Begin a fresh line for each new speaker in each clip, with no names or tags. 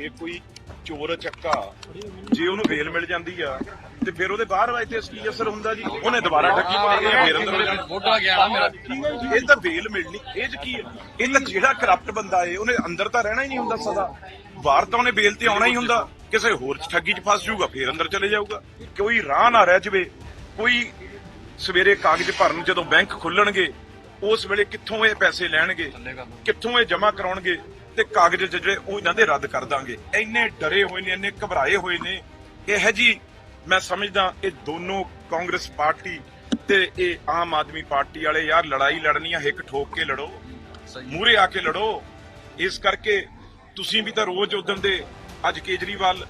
ਜੇ ਕੋਈ ਚੋਰ ਚੱਕਾ ਜੇ ਉਹਨੂੰ ਵੇਲ ਮਿਲ ਜਾਂਦੀ ਆ ਤੇ ਫਿਰ ਉਹਦੇ ਬਾਹਰ ਵਾਏ ਤੇ ਕੀ ਅਸਰ ਹੁੰਦਾ ਜੀ? ਉਹਨੇ ਦੁਬਾਰਾ ਠੱਗੀ ਪਾਈ ਹੈ ਫਿਰ ਅੰਦਰ ਵੜ
ਵੋਟਾਂ ਗਿਆ ਨਾ ਮੇਰਾ।
ਇਹ ਤਾਂ ਵੇਲ ਮਿਲਣੀ ਇਹ ਚ ਕੀ ਹੈ ਇਹ ਤਾਂ ਜਿਹੜਾ ਕਰਪਟ ਬੰਦਾ ਏ ਉਹਨੇ ਅੰਦਰ ਤਾਂ ਰਹਿਣਾ ਹੀ ਨਹੀਂ ਹੁੰਦਾ ਸਦਾ। ਬਾਹਰ ਤਾਂ ਉਹਨੇ ਵੇਲ ਤੇ ਆਉਣਾ ਹੀ ਹੁੰਦਾ। ਕਿਸੇ ਹੋਰ ਚ ਠੱਗੀ ਚ ਫਸ ਜਾਊਗਾ ਫਿਰ ਅੰਦਰ ਚਲੇ ਜਾਊਗਾ। ਕੋਈ ਰਾਹ ਨਾ ਰਹਿ ਜਵੇ। ਕੋਈ ਸਵੇਰੇ ਕਾਗਜ਼ ਭਰਨ ਜਦੋਂ ਬੈਂਕ ਖੁੱਲਣਗੇ ਉਸ ਵੇਲੇ ਕਿੱਥੋਂ ਇਹ ਪੈਸੇ ਲੈਣਗੇ? ਕਿੱਥੋਂ ਇਹ ਜਮ੍ਹਾਂ ਕਰਾਉਣਗੇ? ਤੇ ਕਾਗਜ਼ ਜਿਹੜੇ ਉਹ ਇਹਨਾਂ ਦੇ ਰੱਦ ਕਰ ਦਾਂਗੇ। ਇੰਨੇ ਡਰੇ ਹੋਏ ਨੇ ਇੰਨੇ ਘਬਰਾਏ ਹੋਏ ਨੇ। ਇਹ ਜੀ ਮੈਂ ਸਮਝਦਾ ਇਹ ਦੋਨੋਂ ਕਾਂਗਰਸ ਪਾਰਟੀ ਤੇ ਇਹ ਆਮ ਆਦਮੀ ਪਾਰਟੀ ਵਾਲੇ ਯਾਰ ਲੜਾਈ ਲੜਨੀ ਆ ਹਿੱਕ ਠੋਕ ਕੇ ਲੜੋ ਮੂਰੇ ਆ ਕੇ ਲੜੋ। ਇਸ ਕਰਕੇ ਤੁਸੀਂ ਵੀ ਤਾਂ ਰੋਜ਼ ਉਦੋਂ ਦੇ ਅੱਜ ਕੇਜਰੀਵਾਲ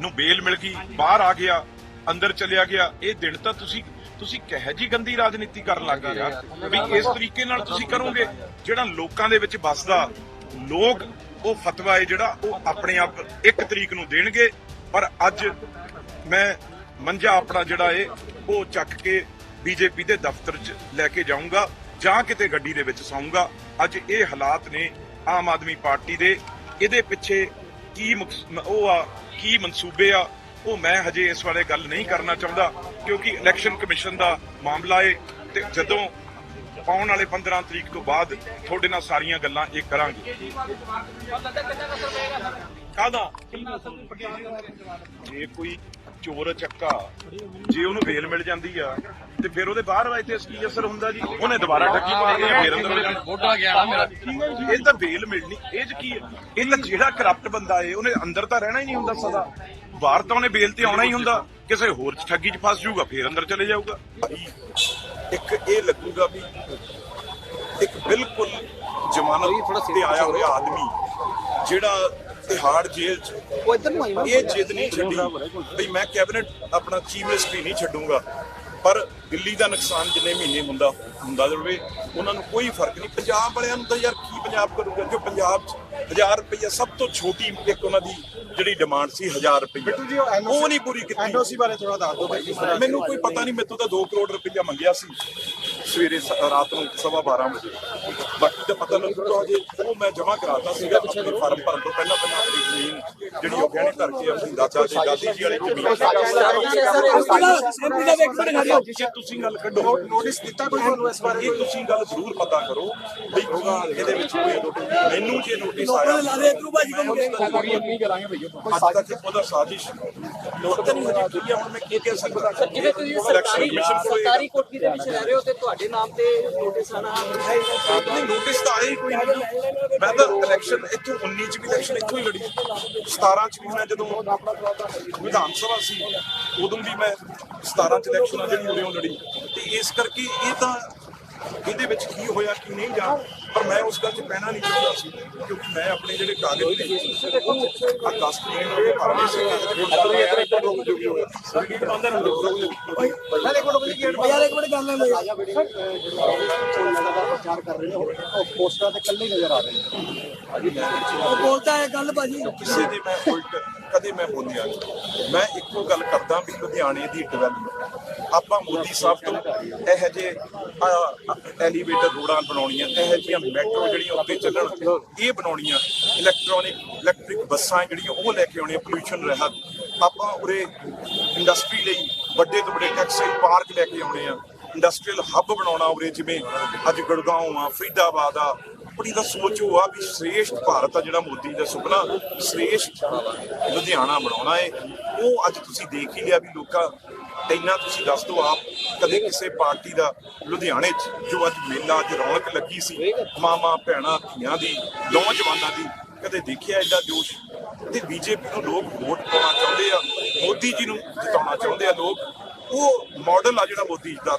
ਨੂੰ ਬੇਲ ਮਿਲ ਗਈ ਬਾਹਰ ਆ ਗਿਆ ਅੰਦਰ ਚਲਿਆ ਗਿਆ। ਇਹ ਦਿਨ ਤਾਂ ਤੁਸੀਂ ਤੁਸੀਂ ਕਹੇ ਜੀ ਗੰਦੀ ਰਾਜਨੀਤੀ ਕਰਨ ਲੱਗ ਗਏ ਯਾਰ? ਵੀ ਇਸ ਤਰੀਕੇ ਨਾਲ ਤੁਸੀਂ ਕਰੋਗੇ ਜਿਹੜਾ ਲੋਕਾਂ ਦੇ ਵਿੱਚ ਵੱਸਦਾ ਲੋਕ ਉਹ ਫਤਵਾ ਹੈ ਜਿਹੜਾ ਉਹ ਆਪਣੇ ਆਪ ਇੱਕ ਤਰੀਕ ਨੂੰ ਦੇਣਗੇ, ਪਰ ਅੱਜ ਮੈਂ ਮੰਜਾ ਆਪਣਾ ਜਿਹੜਾ ਏ, ਉਹ ਚੱਕ ਕੇ ਬੀਜੇਪੀ ਦੇ ਦਫ਼ਤਰ 'ਚ ਲੈ ਕੇ ਜਾਊਂਗਾ ਜਾਂ ਕਿਤੇ ਗੱਡੀ ਦੇ ਵਿੱਚ ਸੌਂਗਾ। ਅੱਜ ਇਹ ਹਾਲਾਤ ਨੇ ਆਮ ਆਦਮੀ ਪਾਰਟੀ ਦੇ। ਇਹਦੇ ਪਿੱਛੇ ਕੀ ਮਕਸ- ਉਹ ਆ, ਕੀ ਮਨਸੂਬੇ ਆ, ਉਹ ਮੈਂ ਹਜੇ ਇਸ ਬਾਰੇ ਗੱਲ ਨਹੀਂ ਕਰਨਾ ਚਾਹੁੰਦਾ, ਕਿਉਂਕਿ ਇਲੈਕਸ਼ਨ ਕਮਿਸ਼ਨ ਦਾ ਮਾਮਲਾ ਏ ਤੇ ਜਦੋਂ ਆਉਣ ਵਾਲੇ 15 ਤਰੀਕ ਤੋਂ ਬਾਅਦ ਤੁਹਾਡੇ ਨਾਲ ਸਾਰੀਆਂ ਗੱਲਾਂ ਇਹ ਕਰਾਂਗੇ। ਕਾਹਦਾ? ਜੇ ਕੋਈ ਚੋਰ ਚੱਕਾ ਜੇ ਉਹਨੂੰ ਵੇਲ ਮਿਲ ਜਾਂਦੀ ਆ ਤੇ ਫਿਰ ਉਹਦੇ ਬਾਹਰ ਵਾਏ ਤੇ ਕੀ ਅਸਰ ਹੁੰਦਾ ਜੀ? ਉਹਨੇ ਦੁਬਾਰਾ ਠੱਗੀ ਪਾਈ ਹੈ ਫਿਰ ਅੰਦਰ
ਵੋਟਾਂ ਗਿਆ ਮੇਰਾ।
ਇਹ ਤਾਂ ਵੇਲ ਮਿਲਣੀ ਇਹ ਚ ਕੀ ਹੈ ਇਹ ਤਾਂ ਜਿਹੜਾ ਕਰਪਟ ਬੰਦਾ ਏ ਉਹਨੇ ਅੰਦਰ ਤਾਂ ਰਹਿਣਾ ਹੀ ਨਹੀਂ ਹੁੰਦਾ ਸਦਾ। ਬਾਹਰ ਤਾਂ ਉਹਨੇ ਵੇਲ ਤੇ ਆਉਣਾ ਹੀ ਹੁੰਦਾ। ਕਿਸੇ ਹੋਰ ਚ ਠੱਗੀ ਚ ਫਸ ਜਾਊਗਾ ਫਿਰ ਅੰਦਰ ਚਲੇ ਜਾਊਗਾ। ਇੱਕ ਇਹ ਲੱਗੂਗਾ ਵੀ ਇੱਕ ਬਿਲਕੁਲ ਜ਼ਮਾਨਤ ਤੇ ਆਇਆ ਹੋਇਆ ਆਦਮੀ ਜਿਹੜਾ ਤਿਹਾੜ ਜੇਲ੍ਹ ਚ ਇਹ ਜਿੱਦ ਨਹੀਂ ਛੱਡੀ। ਵੀ ਮੈਂ ਕੈਬਨਿਟ ਆਪਣਾ ਚੀਫ ਮਿਨਿਸਟਰੀ ਨਹੀਂ ਛੱਡੂੰਗਾ ਪਰ ਦਿੱਲੀ ਦਾ ਨੁਕਸਾਨ ਜਿੰਨੇ ਮਹੀਨੇ ਹੁੰਦਾ ਹੁੰਦਾ ਜਾਵੇ ਉਹਨਾਂ ਨੂੰ ਕੋਈ ਫ਼ਰਕ ਨਹੀਂ। ਪੰਜਾਬ ਵਾਲਿਆਂ ਨੂੰ ਤਾਂ ਯਾਰ ਕੀ ਪੰਜਾਬ ਕਰੂਗਾ? ਜੋ ਪੰਜਾਬ 'ਚ 1000 ਰੁਪਈਆ ਸਭ ਤੋਂ ਛੋਟੀ ਇੱਕ ਉਹਨਾਂ ਦੀ ਜਿਹੜੀ ਡਿਮਾਂਡ ਸੀ 1000 ਰੁਪਈਆ।
ਜੀ ਉਹ
ਨਹੀਂ ਪੂਰੀ ਕੀਤੀ।
ਐਨਓਸੀ ਬਾਰੇ ਥੋੜਾ ਦੱਸ ਦਿਓ
ਮੈਨੂੰ ਕੋਈ ਪਤਾ ਨਹੀਂ ਮੈਨੂੰ ਤਾਂ 2 ਕਰੋੜ ਰੁਪਈਆ ਮੰਗਿਆ ਸੀ। ਸਵੇਰੇ ਸ- ਰਾਤ ਨੂੰ ਸਵਾ 12 ਵਜੇ ਬਾਕੀ ਤਾਂ ਪਤਾ ਲੱਗੂਗਾ ਹਜੇ ਉਹ ਮੈਂ ਜਮ੍ਹਾਂ ਕਰਾਤਾ ਸੀਗਾ ਆਪਣੇ ਫਾਰਮ ਭਰਨ ਤੋਂ ਪਹਿਲਾਂ ਪਹਿਲਾਂ ਆਪਣੀ ਜ਼ਮੀਨ ਜਿਹੜੀ ਉਹ ਗਹਿਣੇ ਧਰ ਕੇ ਆਪਣੀ ਦਾਦਾ ਦੀ ਦਾਦੀ ਜੀ ਵਾਲੀ ਜ਼ਮੀਨ ਜੇ ਤੁਸੀਂ ਗੱਲ ਕੱਢੋ
ਨੋਟਿਸ ਦਿੱਤਾ ਕੋਈ ਤੁਹਾਨੂੰ ਇਸ ਬਾਰੇ
ਤੁਸੀਂ ਗੱਲ ਜ਼ਰੂਰ ਪਤਾ ਕਰੋ ਵੀ ਕੀ ਇਹਦੇ ਵਿੱਚ ਕੋਈ ਮੈਨੂੰ ਜੇ ਨੋਟਿਸ ਆਇਆ ਅੱਜ ਤੱਕ ਉਹਦਾ ਸਾਜ਼ਿਸ਼ ਨੋਟਿਸ ਨਹੀਂ ਹਜੇ ਕੀ ਹੁਣ ਮੈਂ ਕੀ ਕਹਿ ਸਕਦਾ
ਜਿਵੇਂ ਤੁਸੀਂ ਸਰਕਾਰੀ ਸਰਕਾਰੀ ਕੋਠੀ ਦੇ ਵਿੱਚ ਰਹਿ ਰਹੇ ਹੋ ਤੇ ਤੁਹਾਡੇ ਨਾਮ ਤੇ ਨੋਟਿਸ ਆਣਾ
ਨਹੀਂ ਨੋਟਿਸ ਤਾਂ ਆਇਆ ਹੀ ਕੋਈ ਨਹੀਂ। ਮੈਂ ਤਾਂ ਇਲੈਕਸ਼ਨ ਇੱਥੋਂ 19 ਚ ਵੀ ਇਲੈਕਸ਼ਨ ਇੱਥੋਂ ਹੀ ਲੜੀ। 17 ਚ ਵੀ ਮੈਂ ਜਦੋਂ ਵਿਧਾਨ ਸਭਾ ਸੀ, ਉਦੋਂ ਵੀ ਮੈਂ 17 ਚ ਇਲੈਕਸ਼ਨ ਆ ਜਿਹੜੀ ਉਰੇ ਲੜੀ। ਤੇ ਇਸ ਕਰਕੇ ਇਹ ਤਾਂ ਇਹਦੇ ਵਿੱਚ ਕੀ ਹੋਇਆ, ਕੀ ਨਹੀਂ ਜਾਂ ਪਰ ਮੈਂ ਉਸ ਗੱਲ 'ਚ ਪੈਣਾ ਨਹੀਂ ਚਾਹੁੰਦਾ ਸੀ ਕਿਉਂਕਿ ਮੈਂ ਆਪਣੇ ਜਿਹੜੇ ਕਾਗਜ਼ ਨੇ ਉਹ 10 ਤਰੀਕ ਨੂੰ ਭਰਨੇ ਸੀ ਅੰਦਰ ਰੁਕ ਰੁਕ
ਯਾਰ ਇੱਕ ਮਿੰਟ ਭਾਈ ਗੇਟ ਯਾਰ ਇੱਕ ਮਿੰਟ ਗੱਲ ਲੈ ਪ੍ਰਚਾਰ ਕਰ ਰਹੇ ਹੋ ਉਹ ਪੋਸਟਰਾਂ ਤੇ ਕੱਲੇ ਨਜ਼ਰ ਆ ਰਹੇ ਨੇ
ਉਹ ਬੋਲਦਾ ਹੈ ਗੱਲ ਭਾਜੀ।
ਕਿਸੇ ਦੇ ਮੈਂ ਉਲਟ ਕਦੇ ਮੈਂ ਬੋਲਿਆ ਮੈਂ ਇੱਕੋ ਗੱਲ ਕਰਦਾ ਵੀ ਲੁਧਿਆਣੇ ਦੀ ਡਿਵੈਲਪਮੈਂਟ ਆਪਾਂ ਮੋਦੀ ਸਾਹਿਬ ਤੋਂ ਇਹ ਜੇ ਐਲੀਵੇਟਰ ਰੋਡਾਂ ਬਣਾਉਣੀਆਂ, ਇਹ ਜਿਹੀਆਂ ਮੈਟਰੋ ਜਿਹੜੀਆਂ ਉੱਤੇ ਚੱਲਣ, ਇਹ ਬਣਾਉਣੀਆਂ ਇਲੈਕਟ੍ਰੋਨਿਕ ਇਲੈਕਟ੍ਰਿਕ ਬੱਸਾਂ ਜਿਹੜੀਆਂ ਉਹ ਲੈ ਕੇ ਆਉਣੀਆਂ ਪੋਲੂਸ਼ਨ ਰਹਿਤ ਆਪਾਂ ਉਰੇ ਇੰਡਸਟਰੀ ਲਈ ਵੱਡੇ ਤੋਂ ਵੱਡੇ ਟੈਕਸਟਾਈਲ ਪਾਰਕ ਲੈ ਕੇ ਆਉਣੇ ਆ ਇੰਡਸਟਰੀਅਲ ਹੱਬ ਬਣਾਉਣਾ ਉਰੇ, ਜਿਵੇਂ ਅੱਜ ਗੁੜਗਾਉਂ ਆ, ਫਰੀਦਾਬਾਦ ਆ, ਆਪਣੀ ਤਾਂ ਸੋਚ ਉਹ ਆ ਵੀ ਸ੍ਰੇਸ਼ਟ ਭਾਰਤ ਆ ਜਿਹੜਾ ਮੋਦੀ ਦਾ ਸੁਪਨਾ, ਸ੍ਰੇਸ਼ਟ ਲੁਧਿਆਣਾ ਬਣਾਉਣਾ ਹੈ ਉਹ ਅੱਜ ਤੁਸੀਂ ਦੇਖ ਹੀ ਲਿਆ ਵੀ ਲੋਕਾਂ ਇੰਨਾ ਤੁਸੀਂ ਦੱਸ ਦਿਓ ਆਪ, ਕਦੇ ਕਿਸੇ ਪਾਰਟੀ ਦਾ ਲੁਧਿਆਣੇ 'ਚ ਜੋ ਅੱਜ ਮੇਲਾ, ਅੱਜ ਰੌਣਕ ਲੱਗੀ ਸੀ ਮਾਮਾ ਭੈਣਾਂ, ਧੀਆਂ ਦੀ, ਨੌਜਵਾਨਾਂ ਦੀ, ਕਦੇ ਦੇਖਿਆ ਐਡਾ ਜੋਸ਼? ਤੇ ਬੀਜੇਪੀ ਨੂੰ ਲੋਕ ਵੋਟ ਪਾਉਣਾ ਚਾਹੁੰਦੇ ਆ, ਮੋਦੀ ਜੀ ਨੂੰ ਜਿਤਾਉਣਾ ਚਾਹੁੰਦੇ ਆ ਲੋਕ, ਉਹ ਮਾਡਲ ਆ ਜਿਹੜਾ ਮੋਦੀ ਜੀ ਦਾ।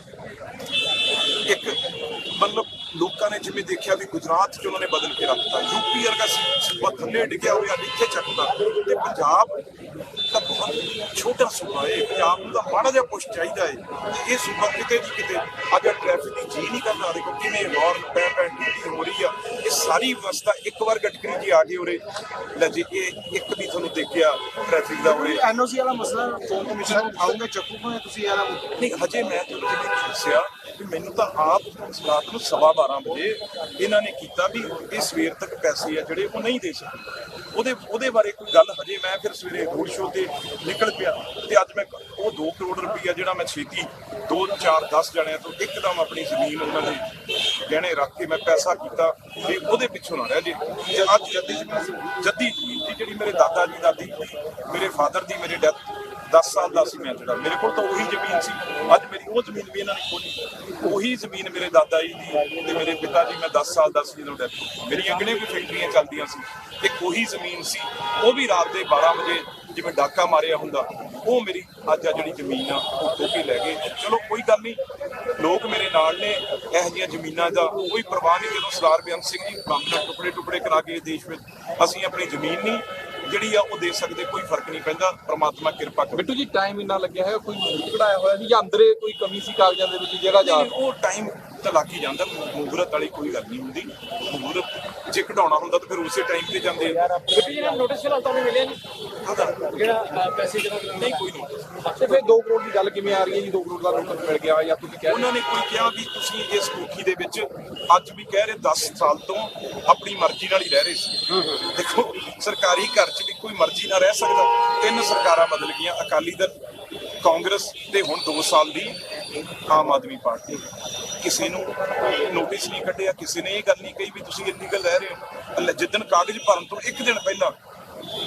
ਇੱਕ ਮਤਲਬ ਲੋਕਾਂ ਨੇ ਜਿਵੇਂ ਦੇਖਿਆ ਵੀ ਗੁਜਰਾਤ 'ਚ ਉਹਨਾਂ ਨੇ ਬਦਲ ਕੇ ਰੱਖਤਾ ਯੂਪੀ ਵਰਗਾ ਸੀ- ਸੂਬਾ ਥੱਲੇ ਡਿੱਗਿਆ ਹੋਇਆ, ਇੱਥੇ ਚੱਕਦਾ। ਤੇ ਪੰਜਾਬ ਤਾਂ ਬਹੁਤ ਛੋਟਾ ਸੂਬਾ ਹੈ। ਪੰਜਾਬ ਨੂੰ ਤਾਂ ਮਾੜਾ ਜਿਹਾ ਪੁਸ਼ ਚਾਹੀਦਾ ਹੈ ਤੇ ਇਹ ਸੂਬਾ ਕਿਤੇ ਦੀ ਕਿਤੇ ਅੱਜ ਟ੍ਰੈਫਿਕ ਦੀ ਜੀ ਨਹੀਂ ਕਰਨਾ ਦੇਖੋ ਕਿਵੇਂ ਹੌਰਨ ਪੈ ਪੈ ਡਿਊਟੀ ਹੋ ਰਹੀ ਆ। ਇਹ ਸਾਰੀ ਵਿਵਸਥਾ ਇੱਕ ਵਾਰ ਗਟਕਰੀ ਜੀ ਆ ਗਏ ਉਰੇ। ਲੈ ਜੀ ਇਹ ਇੱਕ ਵੀ ਤੁਹਾਨੂੰ ਦੇਖਿਆ ਟ੍ਰੈਫਿਕ ਦਾ ਉਰੇ।
ਐਨਓਸੀ ਵਾਲਾ ਮਸਲਾ ਚੋਣ ਕਮਿਸ਼ਨ ਨੂੰ ਉਠਾਉਂਗੇ ਚੱਕੂਗੇ ਤੁਸੀਂ ਯਾਰ
ਨਹੀਂ ਹਜੇ ਮੈਂ ਤੁਹਾਨੂੰ ਜਿਵੇਂ ਦੱਸਿਆ ਕਿ ਮੈਨੂੰ ਤਾਂ ਆਪ ਰਾਤ ਨੂੰ ਸਵਾ 12 ਵਜੇ ਇਹਨਾਂ ਨੇ ਕੀਤਾ ਵੀ ਇਹ ਸਵੇਰ ਤੱਕ ਪੈਸੇ ਆ ਜਿਹੜੇ ਉਹ ਨਹੀਂ ਦੇ ਸਕਦੇ। ਉਹਦੇ ਉਹਦੇ ਬਾਰੇ ਕੋਈ ਗੱਲ ਹਜੇ ਮੈਂ ਫਿਰ ਸਵੇਰੇ ਰੋਡ ਸ਼ੋਅ ਤੇ ਨਿਕਲ ਪਿਆ ਤੇ ਅੱਜ ਮੈਂ ਉਹ 2 ਕਰੋੜ ਰੁਪਈਆ ਜਿਹੜਾ ਮੈਂ ਛੇਤੀ 2 4 10 ਜਣਿਆਂ ਤੋਂ ਇੱਕਦਮ ਆਪਣੀ ਜ਼ਮੀਨ ਉਹਨਾਂ ਦੇ ਗਹਿਣੇ ਰੱਖ ਕੇ ਮੈਂ ਪੈਸਾ ਕੀਤਾ ਤੇ ਉਹਦੇ ਪਿੱਛੋਂ ਨਾ ਰਹਿ ਜੇ। ਤੇ ਅੱਜ ਜੱਦੀ ਜੱਦੀ ਜ਼ਮੀਨ ਸੀ ਜਿਹੜੀ ਮੇਰੇ ਦਾਦਾ ਜੀ ਦਾਦੀ ਮੇਰੇ ਫਾਦਰ ਦੀ ਮੇਰੇ ਡੈਥ 10 ਸਾਲ ਦਾ ਸੀ ਮੈਂ ਜਿਹੜਾ। ਮੇਰੇ ਕੋਲ ਤਾਂ ਉਹੀ ਜ਼ਮੀਨ ਸੀ। ਅੱਜ ਮੇਰੀ ਉਹ ਜ਼ਮੀਨ ਵੀ ਇਹਨਾਂ ਨੇ ਖੋਲੀ ਉਹੀ ਜ਼ਮੀਨ ਮੇਰੇ ਦਾਦਾ ਜੀ ਦੀ ਤੇ ਮੇਰੇ ਪਿਤਾ ਜੀ, ਮੈਂ 10 ਸਾਲ ਦਾ ਸੀ ਜਦੋਂ ਡੈਥ ਮੇਰੀਆਂ ਕਿਹੜੇ ਵੀ ਫੈਕਟਰੀਆਂ ਚੱਲਦੀਆਂ ਸੀ। ਇੱਕ ਉਹੀ ਜ਼ਮੀਨ ਸੀ। ਉਹ ਵੀ ਰਾਤ ਦੇ 12 ਵਜੇ ਜਿਵੇਂ ਡਾਕਾ ਮਾਰਿਆ ਹੁੰਦਾ, ਉਹ ਮੇਰੀ ਅੱਜ ਆ ਜਿਹੜੀ ਜ਼ਮੀਨ ਆ, ਉਹ ਖੋ ਕੇ ਲੈ ਗਏ। ਚਲੋ, ਕੋਈ ਗੱਲ ਨਹੀਂ। ਲੋਕ ਮੇਰੇ ਨਾਲ ਨੇ, ਇਹੋ ਜਿਹੀਆਂ ਜ਼ਮੀਨਾਂ ਦਾ ਕੋਈ ਪਰਵਾਹ ਨਹੀਂ। ਜਦੋਂ ਸਰਦਾਰ ਬੇਅੰਤ ਸਿੰਘ ਜੀ ਬੰਬ ਨਾਲ ਟੁਕੜੇ ਟੁਕੜੇ ਕਰਾ ਕੇ ਦੇਸ਼ ਵਿੱਚ, ਅਸੀਂ ਆਪਣੀ ਜ਼ਮੀਨ ਨਹੀਂ ਜਿਹੜੀ ਆ ਉਹ ਦੇ ਸਕਦੇ ਕੋਈ ਫ਼ਰਕ ਨਹੀਂ ਪੈਂਦਾ। ਪ੍ਰਮਾਤਮਾ ਕਿਰਪਾ ਕਰੇ।
ਬਿੱਟੂ ਜੀ ਟਾਈਮ ਇੰਨਾ ਲੱਗਿਆ ਹੈ ਕੋਈ ਮੂਰਤ ਕਢਾਇਆ ਹੋਇਆ ਸੀ ਜਾਂ ਅੰਦਰੇ ਕੋਈ ਕਮੀ ਸੀ ਕਾਗਜ਼ਾਂ ਦੇ ਵਿੱਚ ਜਗ੍ਹਾ ਜਾ
ਉਹ ਟਾਈਮ ਤਾਂ ਲੱਗ ਹੀ ਜਾਂਦਾ ਮੂਹਰਤ ਵਾਲੀ ਕੋਈ ਗੱਲ ਨਹੀਂ ਹੁੰਦੀ। ਮੂਹਰਤ ਜੇ ਕਢਾਉਣਾ ਹੁੰਦਾ ਤਾਂ ਫਿਰ ਉਸੇ ਟਾਈਮ ਤੇ ਜਾਂਦੇ
ਨੋਟਿਸ ਤੁਹਾਨੂੰ ਮਿਲਿਆ
ਕਾਹਦਾ?
ਜਿਹੜਾ ਪੈਸੇ ਜਿਹੜਾ
ਨਹੀਂ ਕੋਈ ਨਹੀਂ।
ਤੇ ਫਿਰ 2 ਕਰੋੜ ਦੀ ਗੱਲ ਕਿਵੇਂ ਆ ਰਹੀ ਹੈ ਜੀ? 2 ਕਰੋੜ ਦਾ ਨੋਟਿਸ ਮਿਲ ਗਿਆ ਜਾਂ ਤੁਸੀਂ ਕਹਿ ਰਹੇ
ਉਹਨਾਂ ਨੇ ਕੋਈ ਕਿਹਾ ਵੀ ਤੁਸੀਂ ਇਸ ਕੋਠੀ ਦੇ ਵਿੱਚ ਅੱਜ ਵੀ ਕਹਿ ਰਹੇ 10 ਸਾਲ ਤੋਂ ਆਪਣੀ ਮਰਜ਼ੀ ਨਾਲ ਹੀ ਰਹਿ ਰਹੇ ਸੀ। ਦੇਖੋ ਸਰਕਾਰੀ ਘਰ 'ਚ ਵੀ ਕੋਈ ਮਰਜ਼ੀ ਨਾਲ ਰਹਿ ਸਕਦਾ। ਤਿੰਨ ਸਰਕਾਰਾਂ ਬਦਲ ਗਈਆਂ। ਅਕਾਲੀ ਦਲ ਕਾਂਗਰਸ ਤੇ ਹੁਣ 2 ਸਾਲ ਦੀ ਆਮ ਆਦਮੀ ਪਾਰਟੀ ਕਿਸੇ ਨੂੰ ਨੋਟਿਸ ਨਹੀਂ ਕੱਢਿਆ ਕਿਸੇ ਨੇ ਇਹ ਗੱਲ ਨਹੀਂ ਕਹੀ ਵੀ ਤੁਸੀਂ ਇਲੀਗਲ ਰਹਿ ਰਹੇ ਹੋ। ਜਿੱਦਣ ਕਾਗਜ਼ ਭਰਨ ਤੋਂ ਇੱਕ ਦਿਨ ਪਹਿਲਾਂ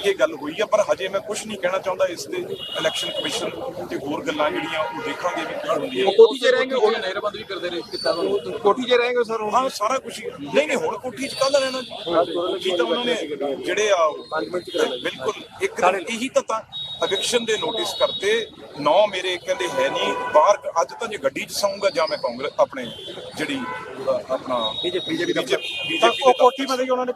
ਇਹ ਗੱਲ ਹੋਈ ਆ ਪਰ ਹਜੇ ਮੈਂ ਕੁਝ ਨਹੀਂ ਕਹਿਣਾ ਚਾਹੁੰਦਾ ਇਸ ਤੇ ਇਲੈਕਸ਼ਨ ਕਮਿਸ਼ਨ ਤੇ ਹੋਰ ਗੱਲਾਂ ਜਿਹੜੀਆਂ ਉਹ ਦੇਖਾਂਗੇ ਵੀ ਕੀ ਹੁੰਦੀਆਂ।
ਉਹ ਕੋਠੀ 'ਚ ਰਹਿਣਗੇ ਉਹ ਨਹਿਰਬੰਦ ਵੀ ਕਰਦੇ ਰਹੇ ਕਿੱਦਾਂ ਦਾ ਕੋਠੀ 'ਚ ਰਹਿਣਗੇ ਸਰ
ਹਾਂ ਸਾਰਾ ਕੁਝ ਨਹੀਂ ਨਹੀਂ ਹੁਣ ਕੋਠੀ ਚ ਕੱਲ ਰਹਿਣਾ ਜੀ ਤਾਂ ਉਹਨਾਂ ਨੇ ਜਿਹੜੇ ਆ ਬਿਲਕੁਲ ਇੱਕ ਇਹੀ ਤਾਂ ਤਾਂ ਅਵਿਕਸ਼ਨ ਦੇ ਨੋਟਿਸ ਕਰਤੇ ਨੌ ਮੇਰੇ ਕਹਿੰਦੇ ਹੈ ਨਹੀਂ ਬਾਹਰ ਅੱਜ ਤਾਂ ਜੇ ਗੱਡੀ ਚ ਸੌਂਗਾ ਜਾਂ ਮੈਂ ਕਾਂਗਰਸ ਆਪਣੇ ਜਿਹੜੀ ਆਪਣਾ ਬੀਜੇਪੀ
ਤਾਂ ਉਹ ਕੋਠੀ ਮਤਲਬ ਉਹਨਾਂ ਨੇ